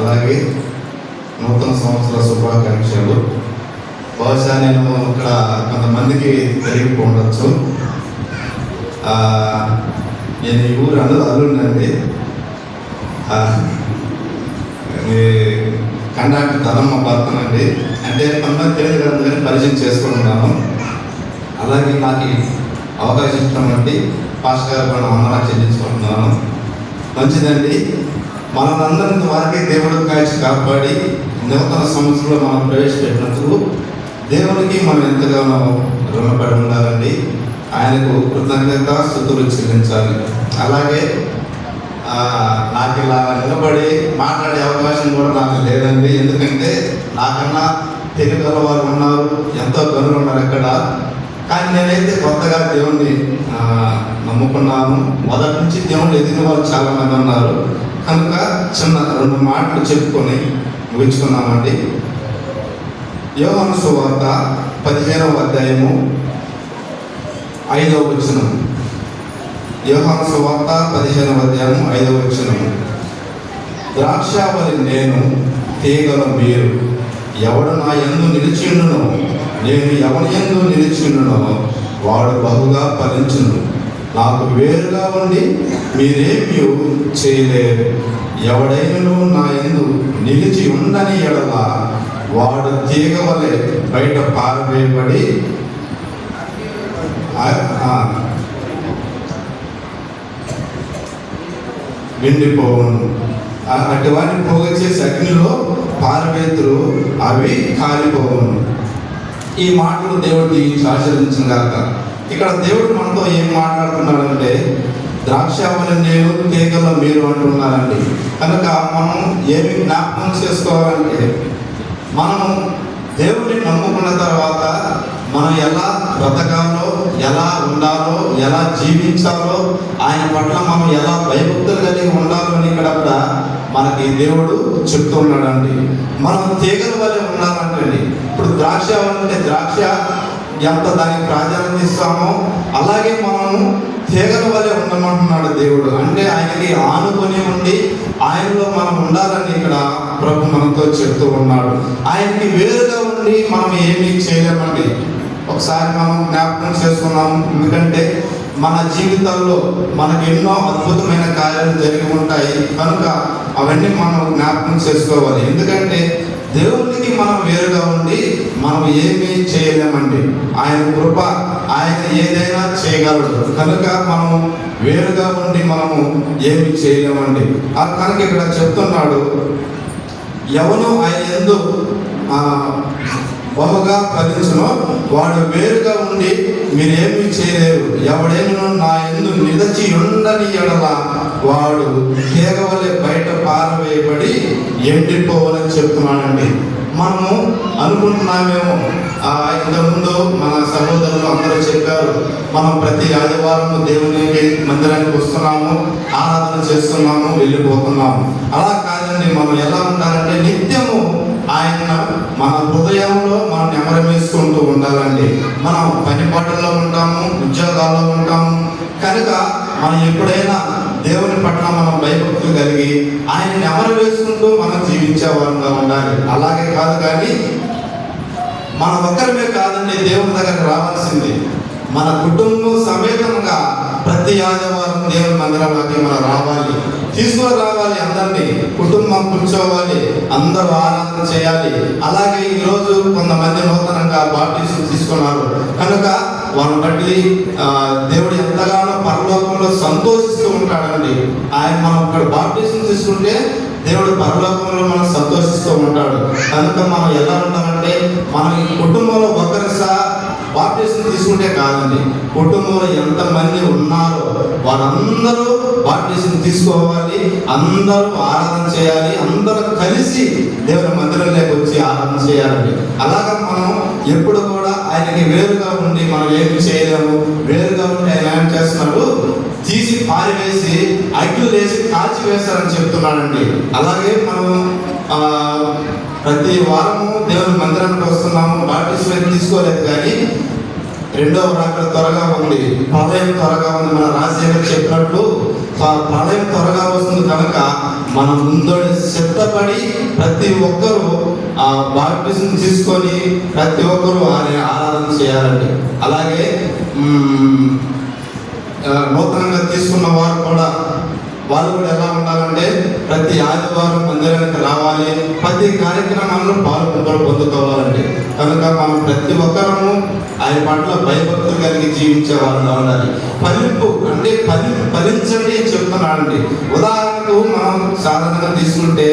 అలాగే నూతన సంవత్సర శుభాకాంక్షలు. బహుశా నేను ఇక్కడ కొంతమందికి తెలియక ఉండొచ్చు. నేను ఈ ఊరు అల్లు అల్లుండండి కండాక్టర్ ధనమ్మ భర్తనండి. అంటే కొంతమంది తెలియదు కదా అందుకని పరిచయం చేసుకుంటున్నాను అలాగే నాకు అవకాశం ఇస్తామండి పాస్ గారు కూడా వందనాలు చెల్లించుకుంటున్నాను. మంచిదండి. మనందరిని వారికి దేవుడు కాల్చి కాపాడి నూతన సంవత్సరంలో మనం ప్రవేశపెట్టినప్పుడు దేవునికి మనం ఎంతగానో రుణపడి ఉండాలండి. ఆయనకు కృతజ్ఞత స్థుతులు చెల్లించాలి. అలాగే నాకు ఇలా నిలబడి మాట్లాడే అవకాశం కూడా నాకు లేదండి. ఎందుకంటే నాకన్నా తెలుగుల వారు ఉన్నారు ఎంతో గనులు ఉన్నారు అక్కడ. కానీ నేనైతే కొత్తగా దేవుణ్ణి నమ్ముకున్నాను. మొదటి నుంచి దేవుణ్ణి ఎదిగిన వాళ్ళు చాలా మంది ఉన్నారు. కనుక చిన్న రెండు మాటలు చెప్పుకొని ముగించుకున్నామండి యోహాను సువార్త పదిహేనవ అధ్యాయము ఐదవ వచనం. యోహాను సువార్త పదిహేనవ అధ్యాయము ఐదవ వచనం. ద్రాక్షావళి నేను తీగల మీరు. ఎవడు నా ఎందు నిలిచిండునో నేను ఎవరి ఎందు నిలిచిండునో వాడు బహుగా ఫలించును. నాకు వేరుగా ఉండి మీరేమీ చేయలేరు. ఎవడైనను నా ఎందు నిలిచి ఉండని ఎడల వాడు తీగ వలె బయట పారవేయబడి ఆ- ఆ, ఎండిపోవును ఆ- అటువంటి అగ్నిలో పారవేతులు అవి కాలిపోవును. ఈ మాటలు దేవుడు దీవించి ఆచరించిన కాక ఇక్కడ దేవుడు మనతో ఏం మాట్లాడుతున్నాడంటే ద్రాక్షావళి నేను తీగల మీరు అంటున్నారండి. కనుక మనం ఏమి జ్ఞాపకం చేసుకోవాలంటే మనం దేవుడిని నమ్ముకున్న తర్వాత మనం ఎలా బ్రతకాలో ఎలా ఉండాలో ఎలా జీవించాలో ఆయన పట్ల మనం ఎలా భయభక్తులు కలిగి ఉండాలో అని ఇక్కడ కూడా మనకి దేవుడు చెప్తున్నాడండి. మనం తీగల వలె ఉండాలంటండి ఇప్పుడు ద్రాక్ష అంటే ద్రాక్ష ఎంత దానికి ప్రాధాన్యత ఇస్తామో అలాగే మనము తీగల వలె ఉండమంటున్నాడు దేవుడు. అంటే ఆయనకి ఆనుకొని ఉండి ఆయనలో మనం ఉండాలని ఇక్కడ ప్రభు మనతో చెప్తూ ఉన్నాడు. ఆయనకి వేరుగా ఉండి మనం ఏమీ చేయలేమండి. ఒకసారి మనం జ్ఞాపకం చేసుకున్నాము ఎందుకంటే మన జీవితాల్లో మనకు ఎన్నో అద్భుతమైన కార్యాలు జరిగి ఉంటాయి. కనుక అవన్నీ మనం జ్ఞాపకం చేసుకోవాలి. ఎందుకంటే దేవునికి మనం వేరుగా ఉండి మనం ఏమీ చేయలేమండి. ఆయన కృప ఆయన ఏదైనా చేయగలడు. కనుక మనము వేరుగా ఉండి మనము ఏమి చేయలేమండి. ఆ కనుక ఇక్కడ చెప్తున్నాడు ఎవను ఆయన ఎందు బహుగా ఫలించను వాడు వేరుగా ఉండి మీరేమీ చేయలేరు. ఎవడేమో నా ఎందు నిదచి ఉండని ఎడల వాడు కేవలే బయట పారవేయబడి ఎండిపోవాలని చెప్తున్నానండి మనము అనుకుంటున్నామేమో. ఆ, ఇంతకుముందు మన సహోదరులు అందరూ చెప్పారు మనం ప్రతి ఆదివారం దేవునికి మందిరానికి వస్తున్నాము ఆరాధన చేస్తున్నాము వెళ్ళిపోతున్నాము. అలా కాదండి మనం ఎలా ఉండాలంటే నిత్యము ఆయన మన హృదయంలో మనం నెమరమేసుకుంటూ ఉండాలండి. మనం పని పాటల్లో ఉంటాము ఉద్యోగాల్లో ఉంటాము కనుక మనం ఎప్పుడైనా దేవుని పట్ల మనం భయభక్తులు కలిగి ఆయన నెమరు వేసుకుంటూ మనం జీవించే వారంగా ఉండాలి? అలాగే కాదు కానీ మన ఒక్కరిమే కాదండి దేవుని దగ్గరకు రావాల్సింది. మన కుటుంబం సమేతంగా ప్రతి ఆదివారం దేవుని మందిరంలోకి మనం రావాలి. తీసుకుని రావాలి అందరినీ. కుటుంబం కూర్చోవాలి అందరూ ఆరాధన చేయాలి. అలాగే ఈరోజు కొంతమంది నూతనంగా బాప్టిజం తీసుకున్నారు. కనుక వాళ్ళని బట్టి దేవుడు ఎంతగానో పరలోకంలో సంతోషిస్తూ ఉంటాడండి. ఆయన మనం ఇక్కడ బాప్టిజం తీసుకుంటే దేవుడు పరలోకంలో మనం సంతోషిస్తూ ఉంటాడు. కనుక మనం ఎలా ఉండాలంటే మనం ఈ కుటుంబంలో ఒకరి సహా బాప్టిజం తీసుకుంటే కాదండి కుటుంబంలో ఎంతమంది ఉన్నారో వారందరూ బాప్టిజం తీసుకోవాలి అందరూ ఆరాధన చేయాలి అందరూ కలిసి దేవుని మందిరంలోకి వచ్చి ఆరాధన చేయాలండి అలాగా మనం ఎప్పుడు కూడా ఆయనకి వేరుగా ఉండి మనం ఏమి చేయలేము వేరుగా ఉండి ఆయన ఏం చేస్తున్నాడు? తీసి పారివేసి అగ్గులు వేసి కాల్చి వేస్తారని చెప్తున్నాడండి. అలాగే మనం ప్రతి వారము దేవుని మందిరానికి వస్తున్నాము. బాప్టిజం తీసుకోలేదు కానీ రెండవ రాకడ త్వరగా ఉంది. ప్రళయం త్వరగా ఉంది. మన రాజశేఖర్ చెప్పినట్లు ప్రళయం త్వరగా వస్తుంది కనుక మనం ముందడి సిద్ధపడి ప్రతి ఒక్కరూ ఆ బాప్టిజం తీసుకొని ప్రతి ఒక్కరూ ఆయన ఆరాధన చేయాలండి. అలాగే నూతనంగా తీసుకున్న వారు కూడా వాళ్ళు కూడా ఎలా ఉండాలంటే ప్రతి ఆదివారం మందిరానికి రావాలి. ప్రతి కార్యక్రమాల్లో పాల్గొంటారు పొందుకోవాలండి. కనుక మనం ప్రతి ఒక్కరము ఆయన పట్ల భయభక్తులు కలిగి జీవించే వాళ్ళగా ఉండాలి. ఫలింపు అంటే ఫలి ఫలించండి చెప్తున్నాడండి ఉదాహరణకు మనం సాధారణంగా తీసుకుంటే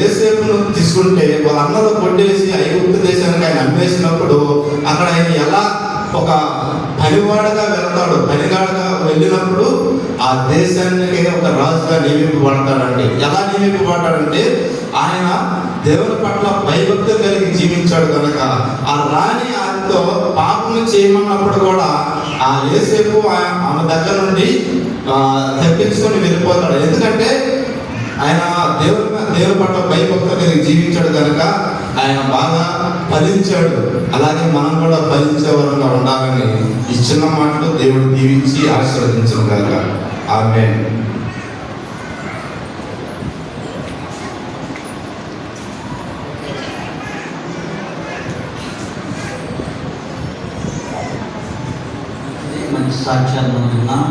ఏసేపును తీసుకుంటే వాళ్ళ అన్నలు కొట్టేసి ఐగుప్తు దేశానికి ఆయన అమ్మేసినప్పుడు అక్కడ ఆయన ఎలా ఒక పనివాడగా వెళ్తాడు పనిగాడగా వెళ్ళినప్పుడు ఆ దేశానికి ఒక రాజుగా నియమింపబడతాడండి. ఎలా నియమింపబడ్డాడంటే ఆయన దేవుని పట్ల భయభక్తి కలిగి జీవించాడు కనుక ఆ రాణి ఆయనతో పాపం చేయమన్నప్పుడు కూడా ఆ ఏసేపు ఆమె దగ్గర నుండి తప్పించుకొని వెళ్ళిపోతాడు. ఎందుకంటే ఆయన దేవుని దేవుని పట్ల భయభక్తి కలిగి జీవించాడు కనుక ఆయన బాగా ఫలించాడు. అలాగే మనం కూడా ఫలించే వరంగా ఉండాలని ఈ చిన్న మాటలు దేవుడు దీవించి ఆశీర్వదించను కనుక ఆమె మంచి సాక్ష్యాలు మనం విన్నాం.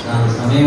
చాలా సమయం